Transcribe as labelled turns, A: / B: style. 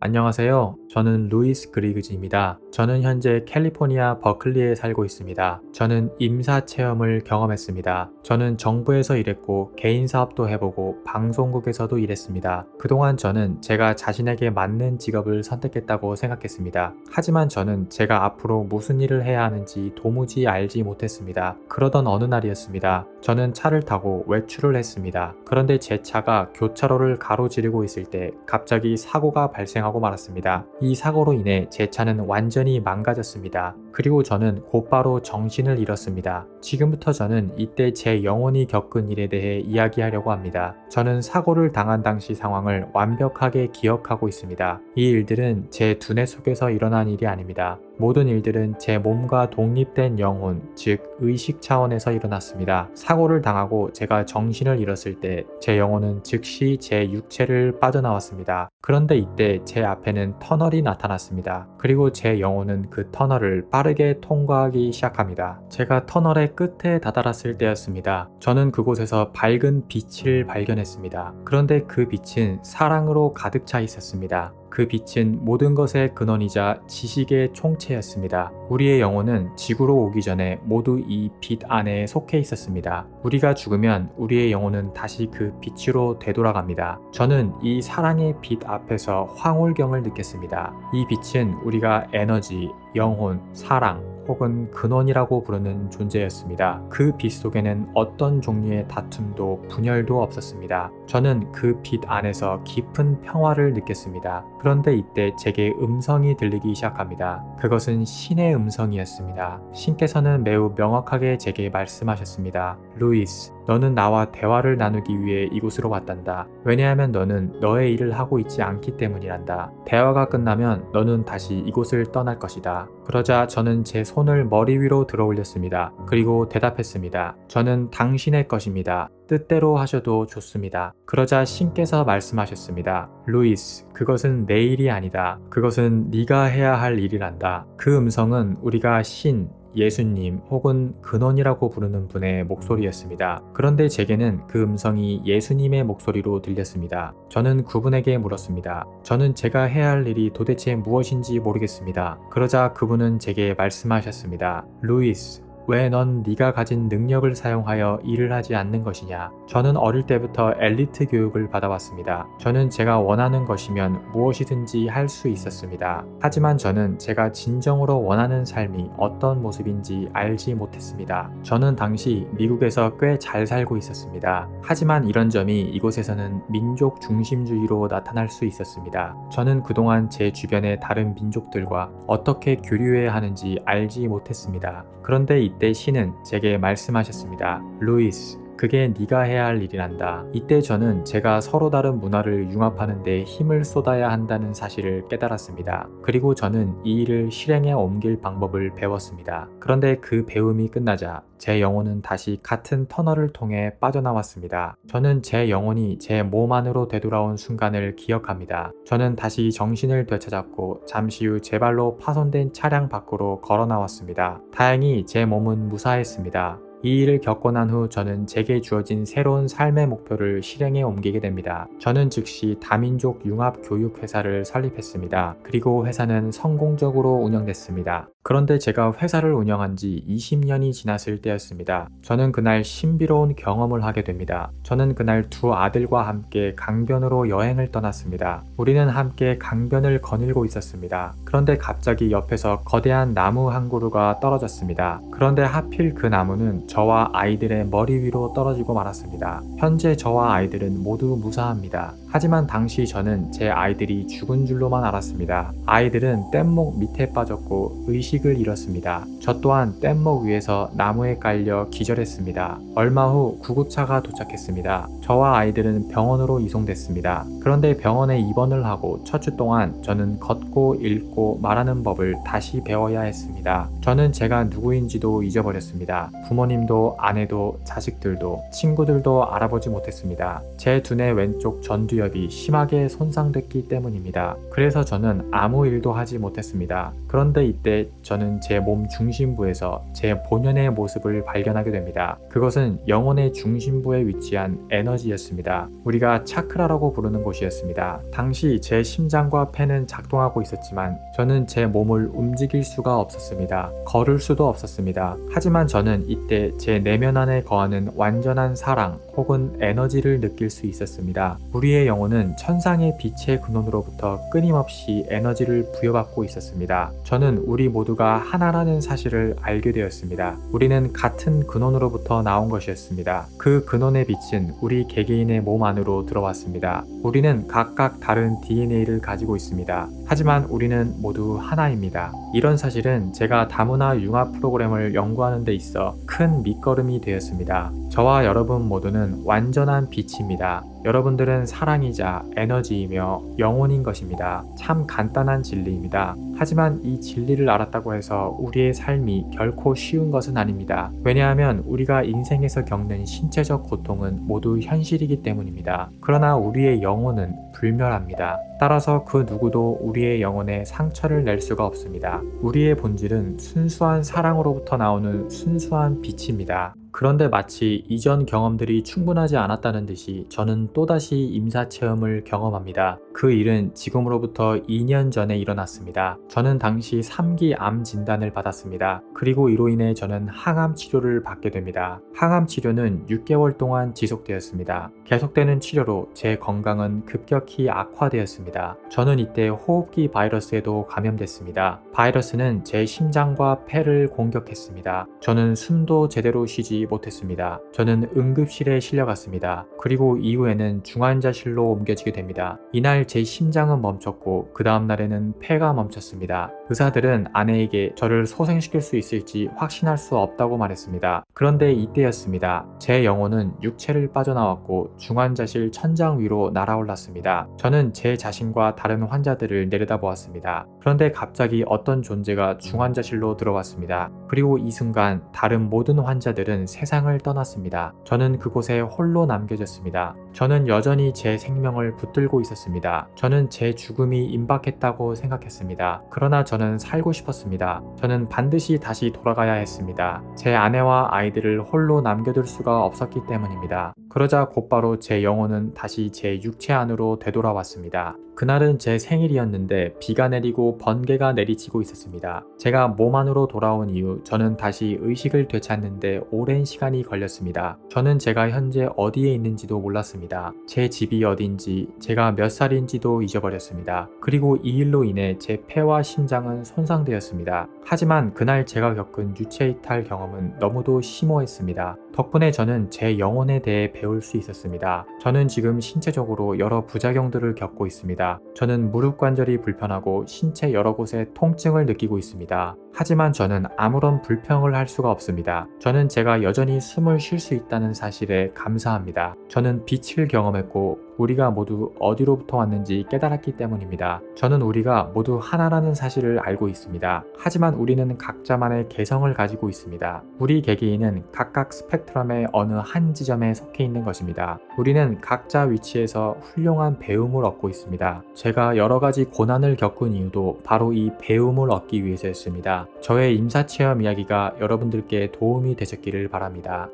A: 안녕하세요. 저는 루이스 그리그즈입니다. 저는 현재 캘리포니아 버클리에 살고 있습니다. 저는 임사 체험을 경험했습니다. 저는 정부에서 일했고 개인 사업도 해보고 방송국에서도 일했습니다. 그동안 저는 제가 자신에게 맞는 직업을 선택했다고 생각했습니다. 하지만 저는 제가 앞으로 무슨 일을 해야 하는지 도무지 알지 못했습니다. 그러던 어느 날이었습니다. 저는 차를 타고 외출을 했습니다. 그런데 제 차가 교차로를 가로지르고 있을 때 갑자기 사고가 발생하고 말았습니다. 이 사고로 인해 제 차는 완전히 망가졌습니다. 그리고 저는 곧바로 정신을 잃었습니다. 지금부터 저는 이때 제 영혼이 겪은 일에 대해 이야기하려고 합니다. 저는 사고를 당한 당시 상황을 완벽하게 기억하고 있습니다. 이 일들은 제 두뇌 속에서 일어난 일이 아닙니다. 모든 일들은 제 몸과 독립된 영혼, 즉 의식 차원에서 일어났습니다. 사고를 당하고 제가 정신을 잃었을 때 제 영혼은 즉시 제 육체를 빠져나왔습니다. 그런데 이때 제 앞에는 터널이 나타났습니다. 그리고 제 영혼은 그 터널을 빠르게 통과하기 시작합니다. 제가 터널의 끝에 다다랐을 때였습니다. 저는 그곳에서 밝은 빛을 발견했습니다. 그런데 그 빛은 사랑으로 가득 차 있었습니다. 그 빛은 모든 것의 근원이자 지식의 총체였습니다. 우리의 영혼은 지구로 오기 전에 모두 이 빛 안에 속해 있었습니다. 우리가 죽으면 우리의 영혼은 다시 그 빛으로 되돌아갑니다. 저는 이 사랑의 빛 앞에서 황홀경을 느꼈습니다. 이 빛은 우리가 에너지, 영혼, 사랑, 혹은 근원이라고 부르는 존재였습니다. 그 빛 속에는 어떤 종류의 다툼도 분열도 없었습니다. 저는 그 빛 안에서 깊은 평화를 느꼈습니다. 그런데 이때 제게 음성이 들리기 시작합니다. 그것은 신의 음성이었습니다. 신께서는 매우 명확하게 제게 말씀하셨습니다. 루이스, 너는 나와 대화를 나누기 위해 이곳으로 왔단다. 왜냐하면 너는 너의 일을 하고 있지 않기 때문이란다. 대화가 끝나면 너는 다시 이곳을 떠날 것이다. 그러자 저는 제 손을 머리 위로 들어 올렸습니다. 그리고 대답했습니다. 저는 당신의 것입니다. 뜻대로 하셔도 좋습니다. 그러자 신께서 말씀하셨습니다. 루이스, 그것은 내 일이 아니다. 그것은 네가 해야 할 일이란다. 그 음성은 우리가 신, 예수님 혹은 근원이라고 부르는 분의 목소리였습니다. 그런데 제게는 그 음성이 예수님의 목소리로 들렸습니다. 저는 그분에게 물었습니다. 저는 제가 해야 할 일이 도대체 무엇인지 모르겠습니다. 그러자 그분은 제게 말씀하셨습니다. 루이스, 왜 넌 네가 가진 능력을 사용하여 일을 하지 않는 것이냐? 저는 어릴 때부터 엘리트 교육을 받아왔습니다. 저는 제가 원하는 것이면 무엇이든지 할 수 있었습니다. 하지만 저는 제가 진정으로 원하는 삶이 어떤 모습인지 알지 못했습니다. 저는 당시 미국에서 꽤 잘 살고 있었습니다. 하지만 이런 점이 이곳에서는 민족 중심주의로 나타날 수 있었습니다. 저는 그동안 제 주변의 다른 민족들과 어떻게 교류해야 하는지 알지 못했습니다. 그런데 이때 신은 제게 말씀하셨습니다. 루이스, 그게 네가 해야 할 일이란다. 이때 저는 제가 서로 다른 문화를 융합하는 데 힘을 쏟아야 한다는 사실을 깨달았습니다. 그리고 저는 이 일을 실행에 옮길 방법을 배웠습니다. 그런데 그 배움이 끝나자 제 영혼은 다시 같은 터널을 통해 빠져나왔습니다. 저는 제 영혼이 제 몸 안으로 되돌아온 순간을 기억합니다. 저는 다시 정신을 되찾았고 잠시 후 제 발로 파손된 차량 밖으로 걸어 나왔습니다. 다행히 제 몸은 무사했습니다. 이 일을 겪고 난 후 저는 제게 주어진 새로운 삶의 목표를 실행에 옮기게 됩니다. 저는 즉시 다민족 융합 교육 회사를 설립했습니다. 그리고 회사는 성공적으로 운영됐습니다. 그런데 제가 회사를 운영한 지 20년이 지났을 때였습니다. 저는 그날 신비로운 경험을 하게 됩니다. 저는 그날 두 아들과 함께 강변으로 여행을 떠났습니다. 우리는 함께 강변을 거닐고 있었습니다. 그런데 갑자기 옆에서 거대한 나무 한 그루가 떨어졌습니다. 그런데 하필 그 나무는 저와 아이들의 머리 위로 떨어지고 말았습니다. 현재 저와 아이들은 모두 무사합니다. 하지만 당시 저는 제 아이들이 죽은 줄로만 알았습니다. 아이들은 뗏목 밑에 빠졌고 의식을 잃었습니다. 저 또한 뗏목 위에서 나무에 깔려 기절했습니다. 얼마 후 구급차가 도착했습니다. 저와 아이들은 병원으로 이송됐습니다. 그런데 병원에 입원을 하고 첫 주 동안 저는 걷고 읽고 말하는 법을 다시 배워야 했습니다. 저는 제가 누구인지도 잊어버렸습니다. 부모님도 아내도 자식들도 친구들도 알아보지 못했습니다. 제 두뇌 왼쪽 전두 엽이 심하게 손상됐기 때문입니다. 그래서 저는 아무 일도 하지 못했습니다. 그런데 이때 저는 제 몸 중심부에서 제 본연의 모습을 발견하게 됩니다. 그것은 영혼의 중심부에 위치한 에너지였습니다. 우리가 차크라라고 부르는 곳이었습니다. 당시 제 심장과 폐는 작동하고 있었지만 저는 제 몸을 움직일 수가 없었습니다. 걸을 수도 없었습니다. 하지만 저는 이때 제 내면 안에 거하는 완전한 사랑 혹은 에너지를 느낄 수 있었습니다. 우리의 영혼은 천상의 빛의 근원으로부터 끊임없이 에너지를 부여받고 있었습니다. 저는 우리 모두가 하나라는 사실을 알게 되었습니다. 우리는 같은 근원으로부터 나온 것이었습니다. 그 근원의 빛은 우리 개개인의 몸 안으로 들어왔습니다. 우리는 각각 다른 DNA를 가지고 있습니다. 하지만 우리는 모두 하나입니다. 이런 사실은 제가 다문화 융합 프로그램을 연구하는 데 있어 큰 밑거름이 되었습니다. 저와 여러분 모두는 완전한 빛입니다. 여러분들은 사랑이자 에너지이며 영혼인 것입니다. 참 간단한 진리입니다. 하지만 이 진리를 알았다고 해서 우리의 삶이 결코 쉬운 것은 아닙니다. 왜냐하면 우리가 인생에서 겪는 신체적 고통은 모두 현실이기 때문입니다. 그러나 우리의 영혼은 불멸합니다. 따라서 그 누구도 우리의 영혼에 상처를 낼 수가 없습니다. 우리의 본질은 순수한 사랑으로부터 나오는 순수한 빛입니다. 그런데 마치 이전 경험들이 충분하지 않았다는 듯이 저는 또다시 임사 체험을 경험합니다. 그 일은 지금으로부터 2년 전에 일어났습니다. 저는 당시 3기 암 진단을 받았습니다. 그리고 이로 인해 저는 항암 치료를 받게 됩니다. 항암 치료는 6개월 동안 지속되었습니다. 계속되는 치료로 제 건강은 급격히 악화되었습니다. 저는 이때 호흡기 바이러스에도 감염됐습니다. 바이러스는 제 심장과 폐를 공격했습니다. 저는 숨도 제대로 쉬지 못했습니다. 저는 응급실에 실려갔습니다. 그리고 이후에는 중환자실로 옮겨지게 됩니다. 이날 제 심장은 멈췄고 그 다음 날에는 폐가 멈췄습니다. 의사들은 아내에게 저를 소생시킬 수 있을지 확신할 수 없다고 말했습니다. 그런데 이때였습니다. 제 영혼은 육체를 빠져나왔고 중환자실 천장 위로 날아올랐습니다. 저는 제 자신과 다른 환자들을 내려다보았습니다. 그런데 갑자기 어떤 존재가 중환자실로 들어왔습니다. 그리고 이 순간 다른 모든 환자들은 세상을 떠났습니다. 저는 그곳에 홀로 남겨졌습니다. 저는 여전히 제 생명을 붙들고 있었습니다. 저는 제 죽음이 임박했다고 생각했습니다. 그러나 저는 살고 싶었습니다. 저는 반드시 다시 돌아가야 했습니다. 제 아내와 아이들을 홀로 남겨둘 수가 없었기 때문입니다. 그러자 곧바로 제 영혼은 다시 제 육체 안으로 되돌아왔습니다. 그날은 제 생일이었는데 비가 내리고 번개가 내리치고 있었습니다. 제가 몸 안으로 돌아온 이후 저는 다시 의식을 되찾는데 오랜 시간이 걸렸습니다. 저는 제가 현재 어디에 있는지도 몰랐습니다. 제 집이 어딘지, 제가 몇 살인지도 잊어버렸습니다. 그리고 이 일로 인해 제 폐와 심장은 손상되었습니다. 하지만 그날 제가 겪은 유체 이탈 경험은 너무도 심오했습니다. 덕분에 저는 제 영혼에 대해 배울 수 있었습니다. 저는 지금 신체적으로 여러 부작용들을 겪고 있습니다. 저는 무릎 관절이 불편하고 신체 여러 곳에 통증을 느끼고 있습니다. 하지만 저는 아무런 불평을 할 수가 없습니다. 저는 제가 여전히 숨을 쉴 수 있다는 사실에 감사합니다. 저는 빛을 경험했고 우리가 모두 어디로부터 왔는지 깨달았기 때문입니다. 저는 우리가 모두 하나라는 사실을 알고 있습니다. 하지만 우리는 각자만의 개성을 가지고 있습니다. 우리 개개인은 각각 스펙트럼의 어느 한 지점에 속해 있는 것입니다. 우리는 각자 위치에서 훌륭한 배움을 얻고 있습니다. 제가 여러 가지 고난을 겪은 이유도 바로 이 배움을 얻기 위해서였습니다. 저의 임사체험 이야기가 여러분들께 도움이 되셨기를 바랍니다.